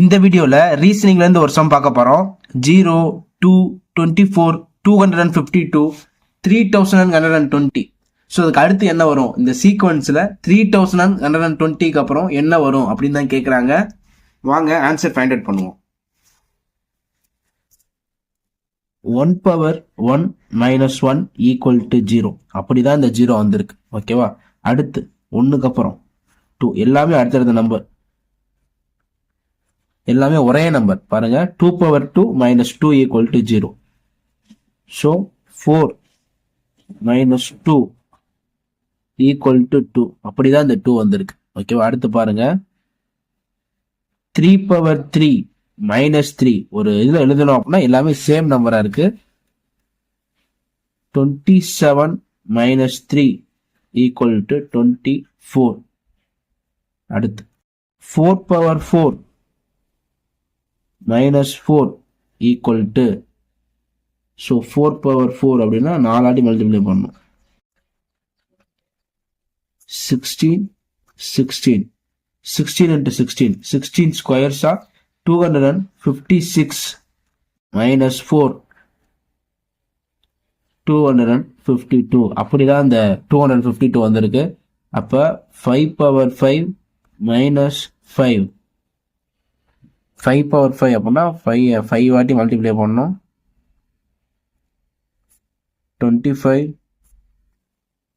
இந்த வீடியோவில் ரீசனிங்லேருந்து ஒரு சம் பார்க்க போகிறோம் zero two twenty four two hundred and fifty two three thousand and hundred and twenty so அதுக்கு அடுத்து என்ன வரும்? இந்த சீக்வன்ஸில் three thousand and hundred and டுவெண்ட்டிக்கு அப்புறம் என்ன வரும் அப்படின்னு தான் கேட்குறாங்க வாங்க ஆன்சர் ஃபைண்ட் அவுட் பண்ணுவோம். One power one minus one equal to zero அப்படி தான் இந்த ஜீரோ வந்திருக்கு. ஓகேவா அடுத்து ஒன்றுக்கு அப்புறம். டூ எல்லாமே அடுத்தடுத்த நம்பர் எல்லாமே ஒரே நம்பர் பாருங்க two power two minus two equal to zero so four minus two equal to two அப்படிதான் இந்த டூ வந்திருக்கு. ஓகேவா அடுத்து பாருங்க. Three power three minus three ஒரு இதில் எழுதணும் அப்படின்னா எல்லாமே சேம் நம்பராக இருக்கு. Twenty seven minus three equal to twenty four அடுத்து four power four minus four equal to so four power four அப்படின்னா நாலாட்டி மல்டிப்ளை பண்ணணும். Sixteen sixteen sixteen into sixteen sixteen ஸ்கொயர்ஸா two hundred and fifty six minus four two hundred and fifty two அப்படிதான் இந்த two hundred fifty two வந்திருக்கு. அப்போ five power five minus five five power five அப்படின்னா five five வாட்டி multiply பண்ணோம் twenty five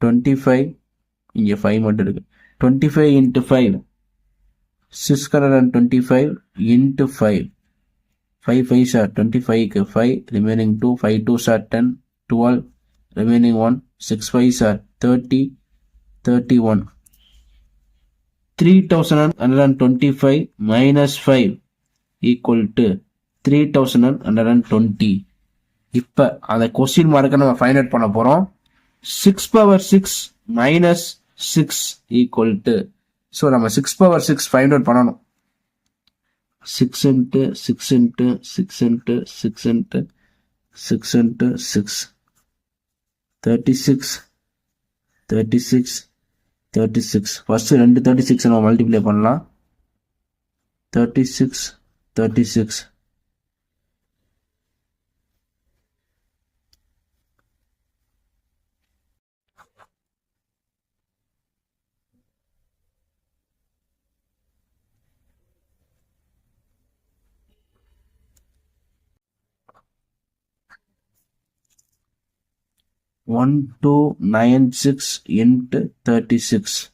twenty five இங்கே five மட்டும் இருக்குது twenty five into five six hundred and twenty five into five five five sir twenty ஃபைவ்க்கு five remaining two five two sir ten twelve remaining one six five sir thirty thirty one three thousand hundred and twenty five minus five equal to three thousand and hundred and twenty இப்போ அந்த question மார்க்கை நம்ம find out பண்ண போகிறோம் six power six minus six equal to so நம்ம six power six find out பண்ணணும். Six into six into six into six into six into six thirty six thirty six thirty six first ரெண்டு thirty six நம்ம multiply பண்ணலாம். Thirty six Thirty-six. One two nine six into thirty six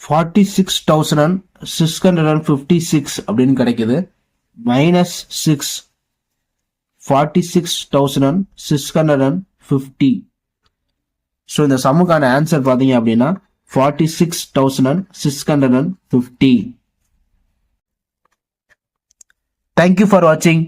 forty six thousand and six hundred and fifty six அப்படின்னு கிடைக்குது. Minus six forty six thousand and six hundred and fifty so இந்த சம்முக்கான answer பார்த்தீங்க அப்படின்னா forty six thousand and six hundred and fifty thank you for வாட்சிங்